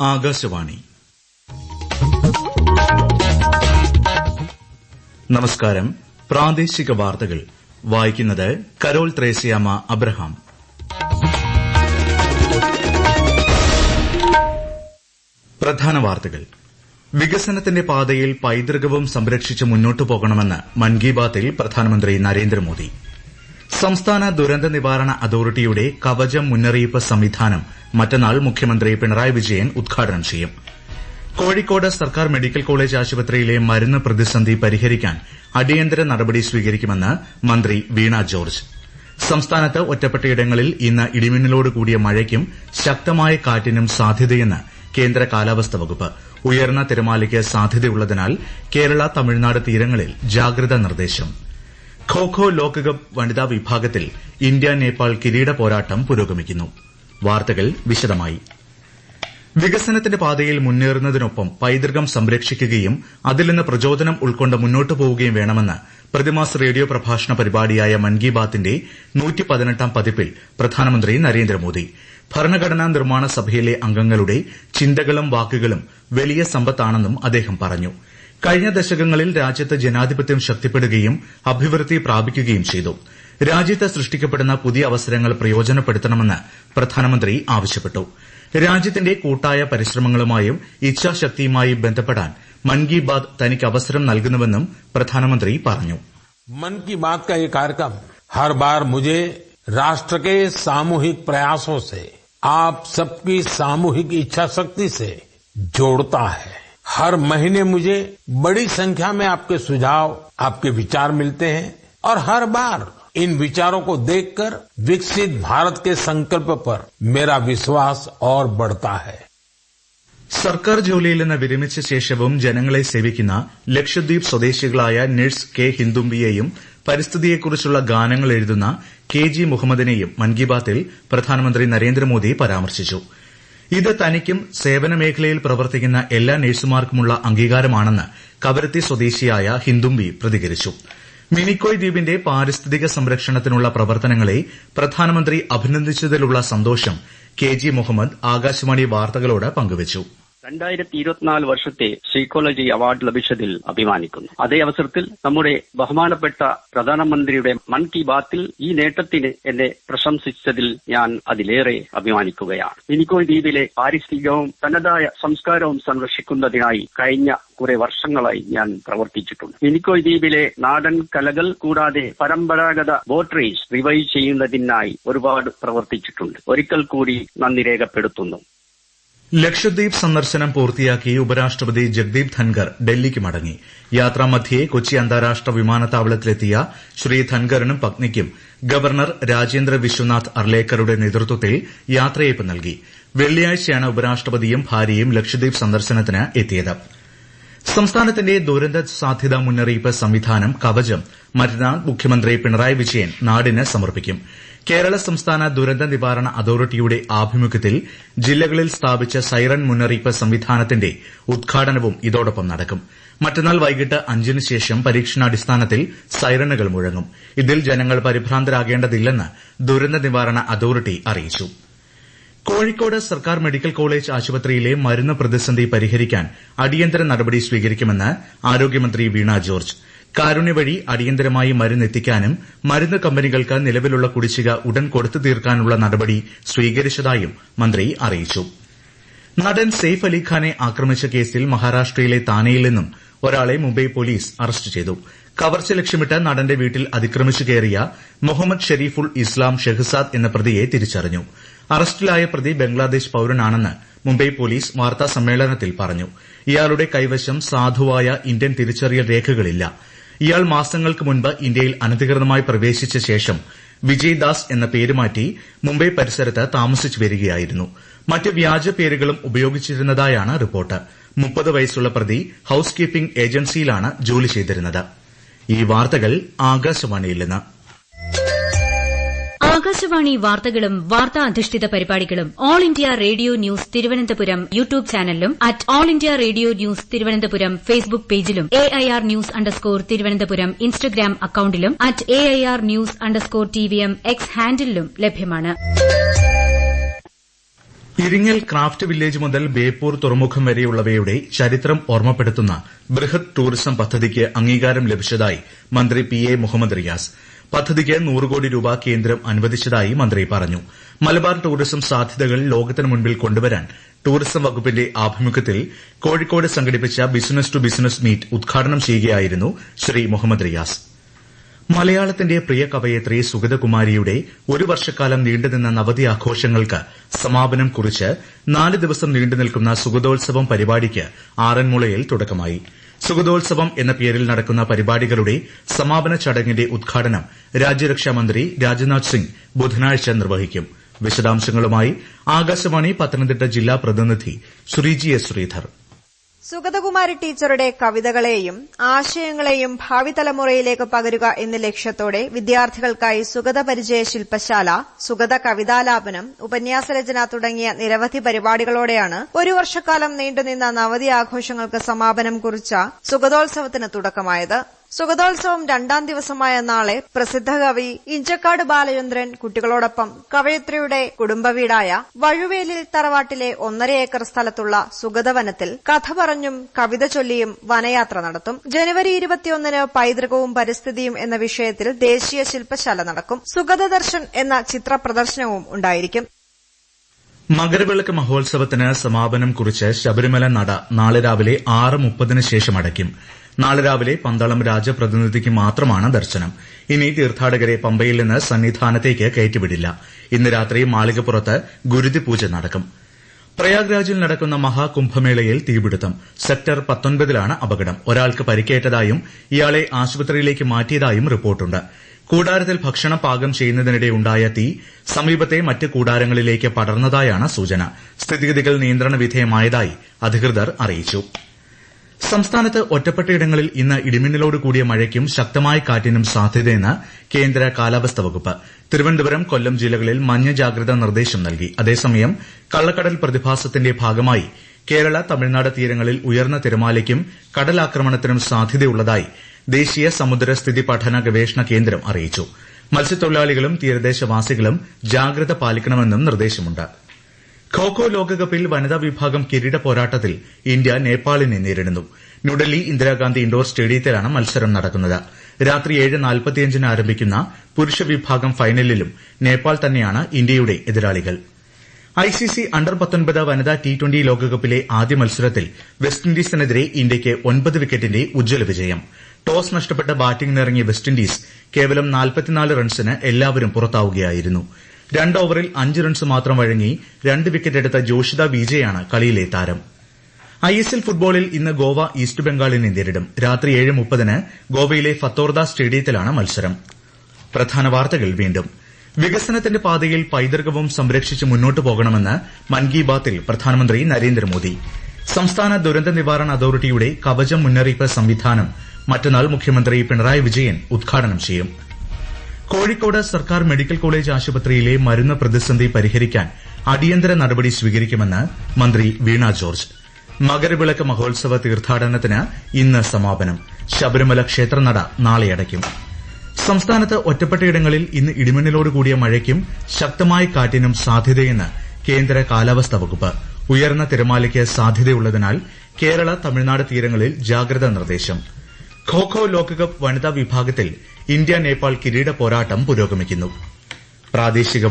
ആകാശവാണി. നമസ്കാരം. പ്രാദേശിക വാർത്തകൾ. വായിക്കുന്നത് കരോൾ ത്രേസ്യാമ അബ്രഹാം. പ്രധാന വാർത്തകൾ. വികസനത്തിന്റെ പാതയിൽ പൈതൃകവും സംരക്ഷിച്ച് മുന്നോട്ടു പോകണമെന്ന് മൻ കി ബാത്തിൽ പ്രധാനമന്ത്രി നരേന്ദ്രമോദി. സംസ്ഥാന ദുരന്ത നിവാരണ അതോറിറ്റിയുടെ കവചം മുന്നറിയിപ്പ് സംവിധാനം മറ്റന്നാൾ മുഖ്യമന്ത്രി പിണറായി വിജയൻ ഉദ്ഘാടനം ചെയ്യും. കോഴിക്കോട് സർക്കാർ മെഡിക്കൽ കോളേജ് ആശുപത്രിയിലെ മരുന്ന് പ്രതിസന്ധി പരിഹരിക്കാൻ അടിയന്തര നടപടി സ്വീകരിക്കുമെന്ന് മന്ത്രി വീണ ജോർജ്. സംസ്ഥാനത്ത് ഒറ്റപ്പെട്ടയിടങ്ങളിൽ ഇന്ന് ഇടിമിന്നലോട് കൂടിയ മഴയ്ക്കും ശക്തമായ കാറ്റിനും സാധ്യതയെന്ന് കേന്ദ്ര കാലാവസ്ഥാ വകുപ്പ്. ഉയർന്ന തിരമാലയ്ക്ക് സാധ്യതയുള്ളതിനാൽ കേരള തമിഴ്നാട് തീരങ്ങളിൽ ജാഗ്രതാ നിർദ്ദേശം. ഖോ ഖോ ലോകകപ്പ് വനിതാ വിഭാഗത്തിൽ ഇന്ത്യ നേപ്പാൾ കിരീട പോരാട്ടം പുരോഗമിക്കുന്നു. വാർത്തകൾ വിശദമായി. വികസനത്തിന്റെ പാതയിൽ മുന്നേറുന്നതിനൊപ്പം പൈതൃകം സംരക്ഷിക്കുകയും അതിൽ നിന്ന് പ്രചോദനം ഉൾക്കൊണ്ട് മുന്നോട്ടു പോവുകയും വേണമെന്ന് പ്രതിമാസ റേഡിയോ പ്രഭാഷണ പരിപാടിയായ മൻ കി ബാത്തിന്റെ പതിപ്പിൽ പ്രധാനമന്ത്രി നരേന്ദ്രമോദി. ഭരണഘടനാ നിർമ്മാണ സഭയിലെ അംഗങ്ങളുടെ ചിന്തകളും വാക്കുകളും വലിയ സമ്പത്താണെന്നും അദ്ദേഹം പറഞ്ഞു. കഴിഞ്ഞ ദശകങ്ങളിൽ രാജ്യത്ത് ജനാധിപത്യം ശക്തിപ്പെടുകയും അഭിവൃദ്ധി പ്രാപിക്കുകയും ചെയ്തു രാജ്യത്ത് സൃഷ്ടിക്കപ്പെടുന്ന പുതിയ അവസരങ്ങൾ പ്രയോജനപ്പെടുത്തണമെന്ന് പ്രധാനമന്ത്രി ആവശ്യപ്പെട്ടു രാജ്യത്തിന്റെ കൂട്ടായ പരിശ്രമങ്ങളുമായും ഇച്ഛാശക്തിയുമായും ബന്ധപ്പെടാൻ മൻ കി ബാത് തനിക്ക് അവസരം നൽകുന്നുവെന്നും പ്രധാനമന്ത്രി പറഞ്ഞു मन की बात का ये कार्यक्रम हर बार मुझे राष्ट्र के सामूहिक प्रयासों से आप सबकी सामूहिक इच्छा शक्ति से जोड़ता है हर महीने मुझे बड़ी संख्या में आपके सुझाव आपके विचार मिलते हैं और हर बार इन विचारों को देखकर विकसित भारत के संकल्प पर मेरा विश्वास और बढ़ता है സർക്കാർ ജോലിയിൽ നിന്ന് വിരമിച്ച ശേഷവും ജനങ്ങളെ സേവിക്കുന്ന ലക്ഷദ്വീപ് സ്വദേശികളായ നഴ്സ് കെ ഹിന്ദുംബിയെയും പരിസ്ഥിതിയെക്കുറിച്ചുള്ള ഗാനങ്ങൾ എഴുതുന്ന കെ ജി മുഹമ്മദിനെയും മൻ കി ബാത്തിൽ പ്രധാനമന്ത്രി നരേന്ദ്രമോദി പരാമർശിച്ചു ഇത് തനിക്കും സേവന മേഖലയിൽ പ്രവർത്തിക്കുന്ന എല്ലാ നഴ്സുമാർക്കുമുള്ള അംഗീകാരമാണെന്ന് കവരത്തി സ്വദേശിയായ ഹിന്ദുംബി പ്രതികരിച്ചു. മിനിക്കോയ് ദ്വീപിന്റെ പാരിസ്ഥിതിക സംരക്ഷണത്തിനുള്ള പ്രവർത്തനങ്ങളെ പ്രധാനമന്ത്രി അഭിനന്ദിച്ചതിലുള്ള സന്തോഷം കെ ജി മുഹമ്മദ് ആകാശവാണി വാർത്തകളോട് പങ്കുവച്ചു. രണ്ടായിരത്തി ഇരുപത്തിനാല് വർഷത്തെ സൈക്കോളജി അവാർഡ് ലഭിച്ചതിൽ അഭിമാനിക്കുന്നു. അതേ അവസരത്തിൽ നമ്മുടെ ബഹുമാനപ്പെട്ട പ്രധാനമന്ത്രിയുടെ മൻ കി ബാത്തിൽ ഈ നേട്ടത്തിന് എന്നെ പ്രശംസിച്ചതിൽ ഞാൻ അതിലേറെ അഭിമാനിക്കുകയാണ്. മിനിക്കോയ് ദ്വീപിലെ പാരിസ്ഥിതികവും തനതായ സംസ്കാരവും സംരക്ഷിക്കുന്നതിനായി കഴിഞ്ഞ കുറെ വർഷങ്ങളായി ഞാൻ പ്രവർത്തിച്ചിട്ടുണ്ട്. മിനിക്കോയ് ദ്വീപിലെ നാടൻ കലകൾ കൂടാതെ പരമ്പരാഗത ബോട്ട് റേസ് റിവൈവ് ചെയ്യുന്നതിനായി ഒരുപാട് പ്രവർത്തിച്ചിട്ടുണ്ട്. ഒരിക്കൽ കൂടി നന്ദി രേഖപ്പെടുത്തുന്നു. ലക്ഷദ്വീപ് സന്ദർശനം പൂർത്തിയാക്കി ഉപരാഷ്ട്രപതി ജഗ്ദീപ് ധൻഖർ ഡൽഹിക്ക് മടങ്ങി. യാത്രാമധ്യേ കൊച്ചി അന്താരാഷ്ട്ര വിമാനത്താവളത്തിലെത്തിയ ശ്രീ ധൻഖറിനും പത്നിക്കും ഗവർണർ രാജേന്ദ്ര വിശ്വനാഥ് അർലേക്കറുടെ നേതൃത്വത്തിൽ യാത്രയയപ്പ് നൽകി. വെള്ളിയാഴ്ചയാണ് ഉപരാഷ്ട്രപതിയും ഭാര്യയും ലക്ഷദ്വീപ് സന്ദർശനത്തിന് എത്തിയത്. സംസ്ഥാനത്തിന്റെ ദുരന്ത സാധ്യതാ മുന്നറിയിപ്പ് സംവിധാനം കവചം. മറ്റന്നാൾ മുഖ്യമന്ത്രി പിണറായി വിജയൻ നാടിന് സമർപ്പിക്കും. കേരള സംസ്ഥാന ദുരന്ത നിവാരണ അതോറിറ്റിയുടെ ആഭിമുഖ്യത്തിൽ ജില്ലകളിൽ സ്ഥാപിച്ച സൈറൺ മുന്നറിയിപ്പ് സംവിധാനത്തിന്റെ ഉദ്ഘാടനവും ഇതോടൊപ്പം നടക്കും. മറ്റന്നാൾ വൈകിട്ട് അഞ്ചിന് ശേഷം പരീക്ഷണാടിസ്ഥാനത്തിൽ സൈറണുകൾ മുഴങ്ങും. ഇതിൽ ജനങ്ങൾ പരിഭ്രാന്തരാകേണ്ടതില്ലെന്ന് ദുരന്ത നിവാരണ അതോറിറ്റി അറിയിച്ചു. കോഴിക്കോട് സർക്കാർ മെഡിക്കൽ കോളേജ് ആശുപത്രിയിലെ മരുന്ന് പ്രതിസന്ധി പരിഹരിക്കാൻ അടിയന്തര നടപടി സ്വീകരിക്കുമെന്ന് ആരോഗ്യമന്ത്രി വീണ ജോർജ്. കാരുണ്യ വഴി അടിയന്തരമായി മരുന്ന് എത്തിക്കാനും മരുന്ന് കമ്പനികൾക്ക് നിലവിലുള്ള കുടിശ്ശിക ഉടൻ കൊടുത്തു തീർക്കാനുള്ള നടപടി സ്വീകരിച്ചതായും മന്ത്രി അറിയിച്ചു. നടൻ സെയ്ഫ് അലിഖാനെ ആക്രമിച്ച കേസിൽ മഹാരാഷ്ട്രയിലെ താനെയിൽ നിന്നും ഒരാളെ മുംബൈ പോലീസ് അറസ്റ്റ് ചെയ്തു. കവർച്ച ലക്ഷ്യമിട്ട് നടന്റെ വീട്ടിൽ അതിക്രമിച്ചു കയറിയ മുഹമ്മദ് ഷെരീഫുൾ ഇസ്ലാം ഷെഹ്സാദ് എന്ന പ്രതിയെ തിരിച്ചറിഞ്ഞു. അറസ്റ്റിലായ പ്രതി ബംഗ്ലാദേശ് പൌരനാണെന്ന് മുംബൈ പോലീസ് വാർത്താ സമ്മേളനത്തിൽ പറഞ്ഞു. ഇയാളുടെ കൈവശം സാധുവായ ഇന്ത്യൻ തിരിച്ചറിയൽ രേഖകളില്ല. ഇയാൾ മാസങ്ങൾക്ക് മുൻപ് ഇന്ത്യയിൽ അനധികൃതമായി പ്രവേശിച്ച ശേഷം വിജയ് ദാസ് എന്ന പേര് മാറ്റി മുംബൈ പരിസരത്ത് താമസിച്ചു വരികയായിരുന്നു. മറ്റ് വ്യാജ പേരുകളും ഉപയോഗിച്ചിരുന്നതായാണ് റിപ്പോർട്ട്. മുപ്പത് വയസ്സുള്ള പ്രതി ഹൌസ് കീപ്പിംഗ് ഏജൻസിയിലാണ് ജോലി ചെയ്തിരുന്നത്. ആകാശവാണി വാർത്തകളും വാർത്താ അധിഷ്ഠിത പരിപാടികളും All India Radio news Thiruvananthapuram YouTube ചാനലിലും at All India Radio news Thiruvananthapuram Facebook പേജിലും A I R news underscore Thiruvananthapuram Instagram അക്കൌണ്ടിലും at A I R news underscore T V M X ഹാൻഡിലും ലഭ്യമാണ്. ഇരിങ്ങൽ ക്രാഫ്റ്റ് വില്ലേജ് മുതൽ ബേപ്പൂർ തുറമുഖം വരെയുള്ളവയുടെ ചരിത്രം ഓർമ്മപ്പെടുത്തുന്ന ബൃഹത് ടൂറിസം പദ്ധതിക്ക് അംഗീകാരം ലഭിച്ചതായി മന്ത്രി പി എ മുഹമ്മദ് റിയാസ്. പദ്ധതിക്ക് നൂറ് കോടി രൂപ കേന്ദ്രം അനുവദിച്ചതായി മന്ത്രി പറഞ്ഞു. മലബാർ ടൂറിസം സാധ്യതകൾ ലോകത്തിന് മുൻപിൽ കൊണ്ടുവരാൻ ടൂറിസം വകുപ്പിന്റെ ആഭിമുഖ്യത്തിൽ കോഴിക്കോട് സംഘടിപ്പിച്ച ബിസിനസ് ടു ബിസിനസ് മീറ്റ് ഉദ്ഘാടനം ചെയ്യുകയായിരുന്നു ശ്രീ മുഹമ്മദ് റിയാസ്. മലയാളത്തിന്റെ പ്രിയ കവയത്രി സുഗതകുമാരിയുടെ ഒരു വർഷക്കാലം നീണ്ടുനിന്ന നവതി ആഘോഷങ്ങൾക്ക് സമാപനം കുറിച്ച് നാല് ദിവസം നീണ്ടുനിൽക്കുന്ന സുഗതോത്സവം പരിപാടിക്ക് ആറന്മുളയിൽ തുടക്കമായി. സുഗതോത്സവം എന്ന പേരിൽ നടക്കുന്ന പരിപാടികളുടെ സമാപന ചടങ്ങിന്റെ ഉദ്ഘാടനം രാജ്യരക്ഷാമന്ത്രി രാജ്നാഥ് സിംഗ് ബുധനാഴ്ച നിർവഹിക്കും. വിശദാംശങ്ങളുമായി ആകാശവാണി പത്തനംതിട്ട ജില്ലാ പ്രതിനിധി ശ്രീജി എസ് ശ്രീധർ. സുഗതകുമാരി ടീച്ചറുടെ കവിതകളെയും ആശയങ്ങളെയും ഭാവി തലമുറയിലേക്ക് പകരുക എന്ന ലക്ഷ്യത്തോടെ വിദ്യാർത്ഥികൾക്കായി സുഗത പരിചയ ശില്പശാല സുഗത കവിതാലാപനം ഉപന്യാസ രചന തുടങ്ങിയ നിരവധി പരിപാടികളോടെയാണ് ഒരു വർഷക്കാലം നീണ്ടുനിന്ന നവതി ആഘോഷങ്ങൾക്ക് സമാപനം കുറിച്ച സുഗതോത്സവത്തിന് തുടക്കമായത്. സുഗതോത്സവം രണ്ടാം ദിവസമായ നാളെ പ്രസിദ്ധ കവി ഇഞ്ചക്കാട് ബാലചന്ദ്രൻ കുട്ടികളോടൊപ്പം കവയത്രിയുടെ കുടുംബവീടായ വഴുവേലിൽ തറവാട്ടിലെ ഒന്നര ഏക്കർ സ്ഥലത്തുള്ള സുഗതവനത്തിൽ കഥ പറഞ്ഞും കവിത ചൊല്ലിയും വനയാത്ര നടത്തും. ജനുവരി ഇരുപത്തിയൊന്നിന് പൈതൃകവും പരിസ്ഥിതിയും എന്ന വിഷയത്തിൽ ദേശീയ ശില്പശാല നടക്കും. സുഗത ദർശൻ എന്ന ചിത്ര പ്രദർശനവും ഉണ്ടായിരിക്കും. മകരവിളക്ക് മഹോത്സവത്തിന് സമാപനം കുറിച്ച് ശബരിമല നട നാളെ രാവിലെ ആറ് മുപ്പതിന് ശേഷം അടയ്ക്കും. നാളെ രാവിലെ പന്തളം രാജപ്രതിനിധിക്ക് മാത്രമാണ് ദർശനം. ഇനി തീർത്ഥാടകരെ പമ്പയിൽ നിന്ന് സന്നിധാനത്തേക്ക് കയറ്റിവിടില്ല. ഇന്ന് രാത്രി മാളികപ്പുറത്ത് ഗുരുതി പൂജ നടക്കും. പ്രയാഗ്രാജിൽ നടക്കുന്ന മഹാകുംഭമേളയിൽ തീപിടുത്തം. സെക്ടർ പത്തൊൻപതിലാണ് അപകടം. ഒരാൾക്ക് പരിക്കേറ്റതായും ഇയാളെ ആശുപത്രിയിലേക്ക് മാറ്റിയതായും റിപ്പോർട്ടുണ്ട്. കൂടാരത്തിൽ ഭക്ഷണം പാകം ചെയ്യുന്നതിനിടെ ഉണ്ടായ തീ സമീപത്തെ മറ്റ് കൂടാരങ്ങളിലേക്ക് പടർന്നതായാണ് സൂചന. സ്ഥിതിഗതികൾ നിയന്ത്രണ വിധേയമായതായി അധികൃതർ അറിയിച്ചു. സംസ്ഥാനത്ത് ഒറ്റപ്പെട്ടയിടങ്ങളിൽ ഇന്ന് ഇടിമിന്നലോട് കൂടിയ മഴയ്ക്കും ശക്തമായ കാറ്റിനും സാധ്യതയെന്ന് കേന്ദ്ര കാലാവസ്ഥാ വകുപ്പ്. തിരുവനന്തപുരം കൊല്ലം ജില്ലകളിൽ മഞ്ഞ ജാഗ്രതാ നിർദ്ദേശം നൽകി. അതേസമയം കള്ളക്കടൽ പ്രതിഭാസത്തിന്റെ ഭാഗമായി കേരള തമിഴ്നാട് തീരങ്ങളിൽ ഉയർന്ന തിരമാലയ്ക്കും കടലാക്രമണത്തിനും സാധ്യതയുള്ളതായി ദേശീയ സമുദ്രസ്ഥിതി പഠന ഗവേഷണ കേന്ദ്രം അറിയിച്ചു. മത്സ്യത്തൊഴിലാളികളും തീരദേശവാസികളും ജാഗ്രത പാലിക്കണമെന്നും ഖോഖോ ലോകകപ്പിൽ വനിതാ വിഭാഗം കിരീട പോരാട്ടത്തിൽ ഇന്ത്യ നേപ്പാളിനെ നേരിടുന്നു. ന്യൂഡൽഹി ഇന്ദിരാഗാന്ധി ഇൻഡോർ സ്റ്റേഡിയത്തിലാണ് മത്സരം നടക്കുന്നത്. രാത്രി ഏഴ് നാൽപ്പത്തിയഞ്ചിന് ആരംഭിക്കുന്ന പുരുഷ വിഭാഗം ഫൈനലിലും നേപ്പാൾ തന്നെയാണ് ഇന്ത്യയുടെ എതിരാളികൾ. ഐസിസി അണ്ടർ വനിതാ ടി ട്വന്റി ലോകകപ്പിലെ ആദ്യ മത്സരത്തിൽ വെസ്റ്റ് ഇൻഡീസിനെതിരെ ഇന്ത്യയ്ക്ക് ഒൻപത് വിക്കറ്റിന്റെ ഉജ്ജ്വല വിജയം. ടോസ് നഷ്ടപ്പെട്ട ബാറ്റിംഗിനിറങ്ങിയ വെസ്റ്റ് ഇൻഡീസ് കേവലം റൺസിന് എല്ലാവരും പുറത്താവുകയായിരുന്നു. രണ്ട് ഓവറിൽ അഞ്ച് റൺസ് മാത്രം വഴങ്ങി രണ്ട് വിക്കറ്റ് എടുത്ത ജോഷിത വിജയാണ് കളിയിലെ താരം. ഐഎസ്എൽ ഫുട്ബോളിൽ ഇന്ന് ഗോവ ഈസ്റ്റ് ബംഗാളിനെ നേരിടും. രാത്രി ഏഴ് മുപ്പതിന് ഗോവയിലെ ഫത്തോർദ സ്റ്റേഡിയത്തിലാണ് മത്സരം. പ്രധാന വാർത്തകൾ വീണ്ടും. വികസനത്തിന്റെ പാതയിൽ പൈതൃകവും സംരക്ഷിച്ച് മുന്നോട്ടു പോകണമെന്ന് മൻ കി ബാത്തിൽ പ്രധാനമന്ത്രി നരേന്ദ്രമോദി. സംസ്ഥാന ദുരന്ത നിവാരണ അതോറിറ്റിയുടെ കവചം മുന്നറിയിപ്പ് സംവിധാനം മറ്റന്നാൾ മുഖ്യമന്ത്രി പിണറായി വിജയൻ ഉദ്ഘാടനം ചെയ്യും. കോഴിക്കോട് സർക്കാർ മെഡിക്കൽ കോളേജ് ആശുപത്രിയിലെ മരുന്ന് പ്രതിസന്ധി പരിഹരിക്കാൻ അടിയന്തര നടപടി സ്വീകരിക്കുമെന്ന് മന്ത്രി വീണ ജോർജ്. മകരവിളക്ക് മഹോത്സവ തീർത്ഥാടനത്തിന് ഇന്ന് സമാപനം. ശബരിമല ക്ഷേത്രനട നാളെ അടയ്ക്കും. സംസ്ഥാനത്ത് ഒറ്റപ്പെട്ടയിടങ്ങളിൽ ഇന്ന് ഇടിമിന്നലോട് കൂടിയ മഴയ്ക്കും ശക്തമായ കാറ്റിനും സാധ്യതയെന്ന് കേന്ദ്ര കാലാവസ്ഥാ വകുപ്പ്. ഉയർന്ന തിരമാലയ്ക്ക് സാധ്യതയുള്ളതിനാൽ കേരള തമിഴ്നാട് തീരങ്ങളിൽ ജാഗ്രതാ നിർദ്ദേശം. ഖോഖോ ലോകകപ്പ് വനിതാ വിഭാഗത്തിൽ ഇന്ത്യ നേപ്പാൾ കിരീട പോരാട്ടം പുരോഗമിക്കുന്നു. പ്രാദേശിക